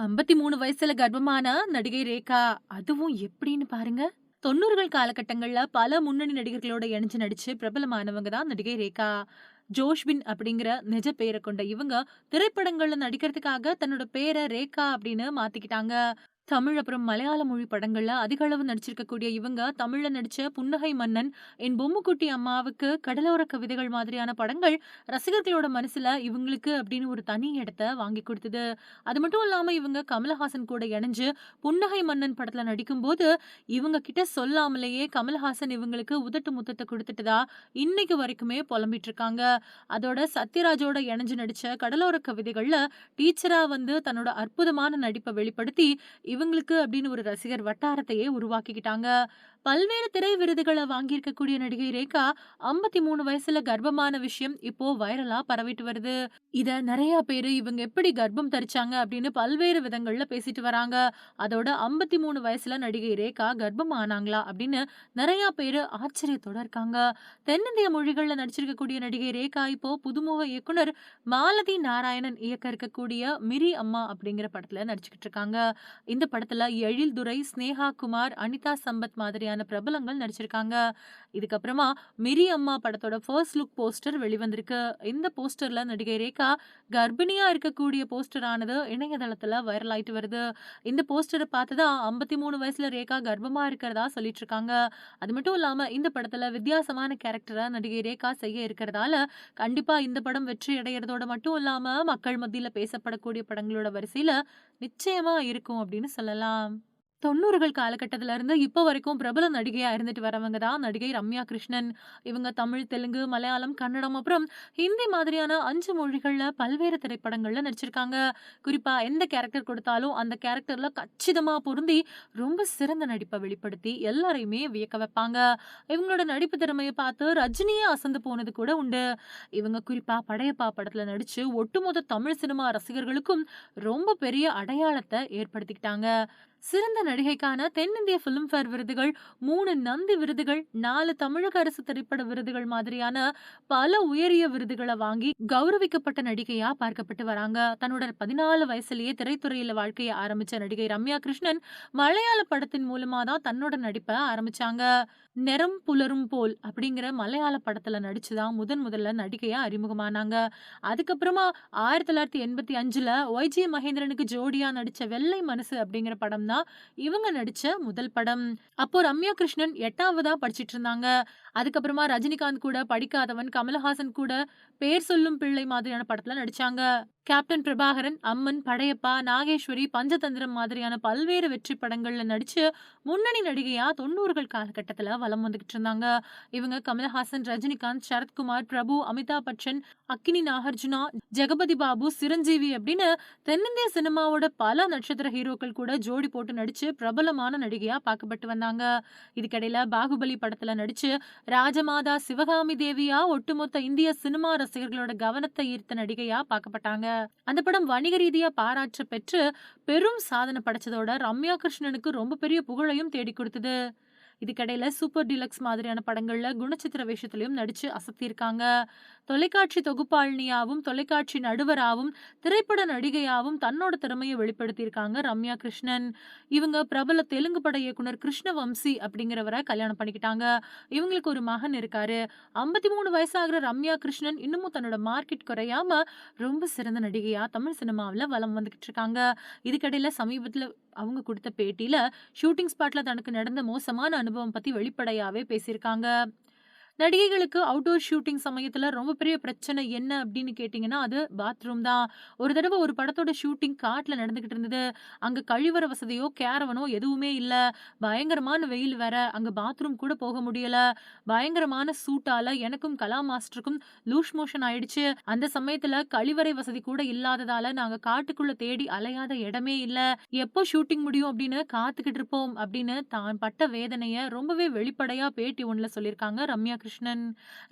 53 வயசுல கர்ப்பமான நடிகை ரேகா. அதுவும் எப்படின்னு பாருங்க. 90கள் காலகட்டங்கள்ல பல முன்னணி நடிகர்களோட இணைஞ்சு நடிச்சு பிரபலமானவங்க தான் நடிகை ரேகா. ஜோஷ்பின் அப்படிங்கிற நிஜ பெயரை கொண்ட இவங்க, திரைப்படங்கள்ல நடிக்கிறதுக்காக தன்னோட பேர ரேகா அப்படின்னு மாத்திக்கிட்டாங்க. தமிழ் அப்புறம் மலையாள மொழி படங்கள்ல அதிக அளவு நடிச்சிருக்கக்கூடிய இவங்க, தமிழ்ல நடிச்ச புன்னகை மன்னன், என் பொம்முக்குட்டி அம்மாவுக்கு, கடலோர கவிதைகள் மாதிரியான படங்கள் ரசிகர்களோட மனசுல இவங்களுக்கு அப்படின்னு ஒரு தனி இடத்த வாங்கி கொடுத்தது அது மட்டும் இல்லாம இவங்க கமலஹாசன் கூட இணைஞ்சு புன்னகை மன்னன் படத்துல நடிக்கும்போது, இவங்க கிட்ட சொல்லாமலேயே கமலஹாசன் இவங்களுக்கு உதட்டு முத்தத்தை கொடுத்துட்டதா இன்னைக்கு வரைக்குமே புலம்பிட்டு இருக்காங்க. அதோட சத்யராஜோட இணைஞ்சு நடிச்ச கடலோர கவிதைகள்ல டீச்சரா வந்து தன்னோட அற்புதமான நடிப்பை வெளிப்படுத்தி, இவங்களுக்கு அப்படின்னு ஒரு ரசிகர் வட்டாரத்தையே உருவாக்கிக்கிட்டாங்க. பல்வேறு திரை விருதுகளை வாங்கியிருக்கக்கூடிய நடிகை ரேகா 53 வயசுல கர்ப்பமான விஷயம் இப்போ வைரலா பரவிட்டு வருது. இத நிறைய பேரு இவங்க எப்படி கர்ப்பம் தரிச்சாங்க அப்படின்னு பல்வேறு விதங்கள்ல பேசிட்டு வராங்க. அதோட 53 வயசுல நடிகை ரேகா கர்ப்பம் ஆனாங்களா அப்படின்னு நிறைய பேரு ஆச்சரியத்தோட இருக்காங்க. தென்னிந்திய மொழிகள்ல நடிச்சிருக்கக்கூடிய நடிகை ரேகா இப்போ புதுமுக இயக்குனர் மாலதி நாராயணன் இயக்க இருக்கக்கூடிய மிரி அம்மா அப்படிங்கிற படத்துல நடிச்சுக்கிட்டு இருக்காங்க. இந்த படத்துல எழில்துரை, ஸ்னேகா குமார், அனிதா சம்பத் மாதிரி மாதிரியான பிரபலங்கள் நடிச்சிருக்காங்க. இதுக்கப்புறமா மிரி அம்மா படத்தோட ஃபர்ஸ்ட் லுக் போஸ்டர் வெளிவந்திருக்கு. இந்த போஸ்டர்ல நடிகை ரேகா கர்ப்பிணியா இருக்கக்கூடிய போஸ்டர் ஆனது இணையதளத்துல வைரல் ஆயிட்டு வருது. இந்த போஸ்டரை பார்த்து தான் 53 வயசுல ரேகா கர்ப்பமா இருக்கிறதா சொல்லிட்டு இருக்காங்க. அது மட்டும் இல்லாம இந்த படத்துல வித்தியாசமான கேரக்டரை நடிகை ரேகா செய்ய இருக்கிறதால, கண்டிப்பா இந்த படம் வெற்றி அடைகிறதோட மட்டும் இல்லாம மக்கள் மத்தியில பேசப்படக்கூடிய படங்களோட வரிசையில நிச்சயமா இருக்கும் அப்படின்னு சொல்லலாம். தொண்ணூறுகள் காலகட்டத்தில் இருந்து இப்போ வரைக்கும் பிரபல நடிகையா இருந்துட்டு வரவங்க தான் நடிகை ரம்யா கிருஷ்ணன். இவங்க தமிழ், தெலுங்கு, மலையாளம், கன்னடம் அப்புறம் ஹிந்தி மாதிரியான அஞ்சு மொழிகள்ல பல்வேறு திரைப்படங்கள்ல நடிச்சிருக்காங்க. குறிப்பா எந்த கேரக்டர் கொடுத்தாலும் அந்த கேரக்டர்ல கச்சிதமா பொருந்தி ரொம்ப சிறந்த நடிப்பை வெளிப்படுத்தி எல்லாரையுமே வியக்க வைப்பாங்க. இவங்களோட நடிப்பு திறமையை பார்த்து ரஜினியே அசந்து போனது கூட உண்டு. இவங்க குறிப்பா படையப்பா படத்துல நடிச்சு ஒட்டுமொத்த தமிழ் சினிமா ரசிகர்களுக்கும் ரொம்ப பெரிய அடையாளத்தை ஏற்படுத்திக்கிட்டாங்க. சிறந்த நடிகைக்கான தென்னிந்திய பிலிம்ஃபேர் விருதுகள், மூணு நந்தி விருதுகள், நாலு தமிழக அரசு திரைப்பட விருதுகள் மாதிரியான பல உயரிய விருதுகளை வாங்கி கௌரவிக்கப்பட்ட நடிகையா பார்க்கப்பட்டு வராங்க. தன்னோட 14 வயசுலயே திரைத்துறையில வாழ்க்கையை ஆரம்பிச்ச நடிகை ரம்யா கிருஷ்ணன், மலையாள படத்தின் மூலமா தான் தன்னோட நடிப்பை ஆரம்பிச்சாங்க. நிறம் புலரும் போல்" அப்படிங்கிற மலையாள படத்துல நடிச்சுதான் முதன் முதல்ல நடிகையா அறிமுகமானாங்க. அதுக்கப்புறமா 1985ல ஒய்.ஜி. மகேந்திரனுக்கு ஜோடியா நடிச்ச "வெள்ளை மனசு" அப்படிங்கிற படம் தான் இவங்க நடிச்ச முதல் படம். அப்போ ரம்யா கிருஷ்ணன் எட்டாவதா படிச்சிட்டு இருந்தாங்க. அதுக்கப்புறமா ரஜினிகாந்த் கூட "படிக்காதவன்", கமலஹாசன் கூட "பேர் சொல்லும் பிள்ளை" மாதிரியான படத்துல நடிச்சாங்க. கேப்டன் பிரபாகரன், அம்மன், படையப்பா, நாகேஸ்வரி, பஞ்சதந்திரம் மாதிரியான பல்வேறு வெற்றி படங்கள்ல நடிச்சு முன்னணி நடிகையா 90கள் காலகட்டத்துல வலம் வந்துகிட்டு இருந்தாங்க. இவங்க கமல்ஹாசன் ரஜினிகாந்த், சரத்குமார், பிரபு, அமிதாப் பச்சன், அக்கினி நாகார்ஜுனா, ஜெகபதி பாபு, சிரஞ்சீவி அப்படின்னு தென்னிந்திய சினிமாவோட பல நட்சத்திர ஹீரோக்கள் கூட ஜோடி போட்டு நடிச்சு பிரபலமான நடிகையா பார்க்கப்பட்டு வந்தாங்க. இதுக்கிடையில பாகுபலி படத்துல நடிச்சு ராஜமாதா சிவகாமி தேவியா ஒட்டுமொத்த இந்திய சினிமா ரசிகர்களோட கவனத்தை ஈர்த்த நடிகையா பார்க்கப்பட்டாங்க. அந்த படம் வணிக ரீதியா பாராட்ட பெற்று பெரும் சாதனை படைச்சதோட ரம்யா கிருஷ்ணனுக்கு ரொம்ப பெரிய புகழையும் தேடிக் கொடுத்தது இதுக்கிடையில சூப்பர் டீலக்ஸ் மாதிரியான படங்கள்ல குணச்சித்திர வேஷத்திலையும் நடிச்சு அசத்தியிருக்காங்க. தொலைக்காட்சி தொகுப்பாளினியாகவும் தொலைக்காட்சி நடுவராகவும் திரைப்பட நடிகையாகவும் தன்னோட திறமையை வெளிப்படுத்தியிருக்காங்க ரம்யா கிருஷ்ணன். இவங்க பிரபல தெலுங்கு பட இயக்குனர் கிருஷ்ணவம்சி அப்படிங்கிறவரை கல்யாணம் பண்ணிக்கிட்டாங்க. இவங்களுக்கு ஒரு மகன் இருக்காரு. 53 வயசாகுற ரம்யா கிருஷ்ணன் இன்னமும் தன்னோட மார்க்கெட் குறையாம ரொம்ப சிறந்த நடிகையா தமிழ் சினிமாவில் வலம் வந்துகிட்டு இருக்காங்க. இதுக்கடையில் சமீபத்தில் அவங்க கொடுத்த பேட்டியில் ஷூட்டிங் ஸ்பாட்டில் தனக்கு நடந்த மோசமான அனுபவம் பற்றி வெளிப்படையாகவே பேசியிருக்காங்க. நடிகைகளுக்கு அவுட்டோர் ஷூட்டிங் சமயத்தில் ரொம்ப பெரிய பிரச்சனை என்ன அப்படின்னு கேட்டிங்கன்னா அது பாத்ரூம் தான். ஒரு தடவை ஒரு படத்தோட ஷூட்டிங் காட்டில் நடந்துக்கிட்டு இருந்தது. அங்கே கழிவற வசதியோ, கேரவனோ எதுவுமே இல்லை பயங்கரமான வெயில் வேற. அங்கே பாத்ரூம் கூட போக முடியலை பயங்கரமான சூட்டால் எனக்கும் கலா மாஸ்டருக்கும் லூஸ் மோஷன் ஆயிடுச்சு. அந்த சமயத்தில் கழிவறை வசதி கூட இல்லாததால நாங்கள் காட்டுக்குள்ளே தேடி அலையாத இடமே இல்லை எப்போ ஷூட்டிங் முடியும் அப்படின்னு காத்துக்கிட்டு இருப்போம் அப்படின்னு தான் பட்ட வேதனையை ரொம்பவே வெளிப்படையாக பேட்டி ஒன்றில் சொல்லியிருக்காங்க ரம்யா கிருஷ்ணன்.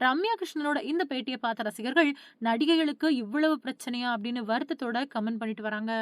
ரம்யா கிருஷ்ணனோட இந்த பேட்டிய பார்த்த ரசிகர்கள், நடிகைகளுக்கு இவ்வளவு பிரச்சனையா அப்படின்னு வருத்தத்தோட கமெண்ட் பண்ணிட்டு வராங்க.